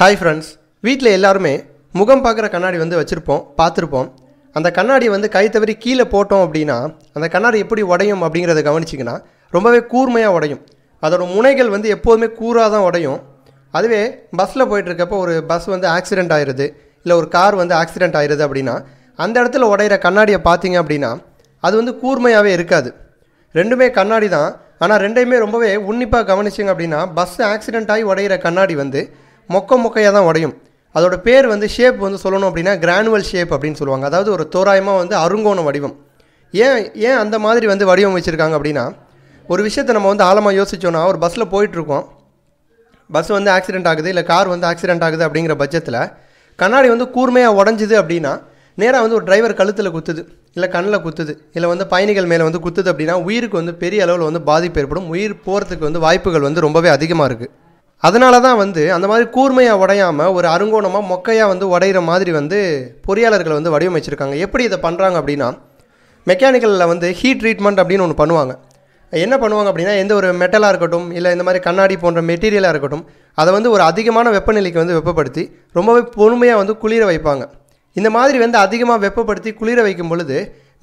Hi friends வீட்டில் எல்லாருமே முகம் பார்க்குற கண்ணாடி வந்து வச்சுருப்போம் பார்த்துருப்போம். அந்த கண்ணாடி வந்து கை தவறி கீழே போட்டோம் அப்படின்னா அந்த கண்ணாடி எப்படி உடையும் அப்படிங்கிறத கவனிச்சிங்கன்னா ரொம்பவே கூர்மையாக உடையும். அதோட முனைகள் வந்து எப்போதுமே கூராக தான் உடையும். அதுவே பஸ்ஸில் போயிட்டுருக்கப்போ ஒரு பஸ் வந்து ஆக்சிடெண்ட் ஆயிடுது இல்லை ஒரு கார் வந்து ஆக்சிடெண்ட் ஆயிடுது அப்படின்னா அந்த இடத்துல உடையிற கண்ணாடியை பார்த்தீங்க அப்படின்னா அது வந்து கூர்மையாகவே இருக்காது. ரெண்டுமே கண்ணாடி தான். ஆனால் ரெண்டையுமே ரொம்பவே உன்னிப்பாக கவனிச்சிங்க அப்படின்னா பஸ் ஆக்சிடென்ட் ஆகி உடையிற கண்ணாடி வந்து மொக்க மொக்கையாக தான் உடையும். அதோட பேர் வந்து ஷேப் வந்து சொல்லணும் அப்படின்னா கிரானுவல் ஷேப் அப்படின்னு சொல்லுவாங்க. அதாவது ஒரு தோராயமாக வந்து அருங்கோண வடிவம். ஏன் ஏன் அந்த மாதிரி வந்து வடிவம் வச்சுருக்காங்க அப்படின்னா ஒரு விஷயத்தை நம்ம வந்து ஆழமாக யோசிச்சோன்னா ஒரு பஸ்ஸில் போயிட்டுருக்கோம். பஸ் வந்து ஆக்சிடென்ட் ஆகுது இல்லை கார் வந்து ஆக்சிடென்ட் ஆகுது அப்படிங்கிற பட்சத்தில் கண்ணாடி வந்து கூர்மையாக உடஞ்சிது அப்படின்னா நேராக வந்து ஒரு டிரைவர் கழுத்தில் குத்துது இல்லை கண்ணில் குத்துது இல்லை வந்து பயணிகள் மேலே வந்து குத்துது அப்படின்னா உயிருக்கு வந்து பெரிய அளவில் வந்து பாதிப்பு ஏற்படும். உயிர் போகிறதுக்கு வந்து வாய்ப்புகள் வந்து ரொம்பவே அதிகமாக இருக்குது அதனால தான் வந்து அந்த மாதிரி கூர்மையாக உடையாமல் ஒரு அருங்கோணமாக மொக்கையாக வந்து உடையிற மாதிரி வந்து பொறியாளர்கள் வந்து வடிவமைச்சிருக்காங்க. எப்படி இதை பண்ணுறாங்க அப்படின்னா மெக்கானிக்கலில் வந்து ஹீட் ட்ரீட்மெண்ட் அப்படின்னு ஒன்று பண்ணுவாங்க. என்ன பண்ணுவாங்க அப்படின்னா எந்த ஒரு மெட்டலாக இருக்கட்டும் இல்லை இந்த மாதிரி கண்ணாடி போன்ற மெட்டீரியலாக இருக்கட்டும் அதை வந்து ஒரு அதிகமான வெப்பநிலைக்கு வந்து வெப்பப்படுத்தி ரொம்பவே பொறுமையாக வந்து குளிர வைப்பாங்க. இந்த மாதிரி வந்து அதிகமாக வெப்பப்படுத்தி குளிர வைக்கும் பொழுது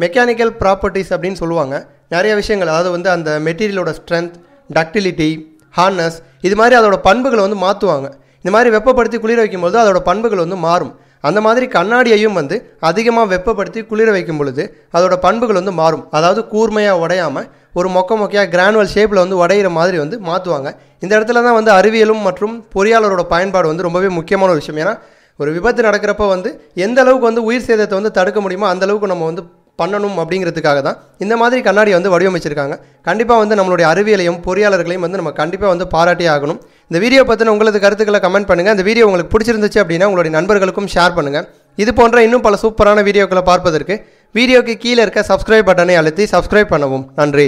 மெக்கானிக்கல் ப்ராப்பர்ட்டிஸ் அப்படின்னு சொல்லுவாங்க. நிறைய விஷயங்கள் அதாவது வந்து அந்த மெட்டீரியலோட ஸ்ட்ரென்த் டக்டிலிட்டி ஹார்னஸ் இது மாதிரி அதோட பண்புகளை வந்து மாற்றுவாங்க இந்த மாதிரி வெப்பப்படுத்தி குளிர வைக்கும்பொழுது அதோட பண்புகள் வந்து மாறும். அந்த மாதிரி கண்ணாடியையும் வந்து அதிகமாக வெப்பப்படுத்தி குளிர வைக்கும் பொழுது அதோட பண்புகள் வந்து மாறும். அதாவது கூர்மையாக உடையாமல் ஒரு மொக்க மொக்கையாக கிரானுவல் ஷேப்பில் வந்து உடையிற மாதிரி வந்து மாற்றுவாங்க இந்த இடத்துல தான் வந்து அறிவியலும் மற்றும் பொறியாளரோட பயன்பாடு வந்து ரொம்பவே முக்கியமான ஒரு விஷயம். ஏன்னா ஒரு விபத்து நடக்கிறப்ப வந்து எந்த அளவுக்கு வந்து உயிர் சேதத்தை வந்து தடுக்க முடியுமோ அந்த அளவுக்கு நம்ம வந்து பண்ணணும் அப்படிங்கிறதுக்காக தான் இந்த மாதிரி கண்ணாடியை வந்து வடிவமைச்சிருக்காங்க. கண்டிப்பாக வந்து நம்மளுடைய அறிவியலையும் பொறியாளர்களையும் வந்து நம்ம கண்டிப்பாக வந்து பாராட்டி ஆகணும். இந்த வீடியோ பற்றின உங்களது கருத்துக்களை கமெண்ட் பண்ணுங்கள் இந்த வீடியோ உங்களுக்கு பிடிச்சிருந்துச்சு அப்படின்னா உங்களுடைய நண்பர்களுக்கும் ஷேர் பண்ணுங்கள் இது போன்ற இன்னும் பல சூப்பரான வீடியோக்களை பார்ப்பதற்கு வீடியோக்கு கீழே இருக்க சப்ஸ்கிரைப் பட்டனை அழுத்தி சப்ஸ்கிரைப் பண்ணவும். நன்றி.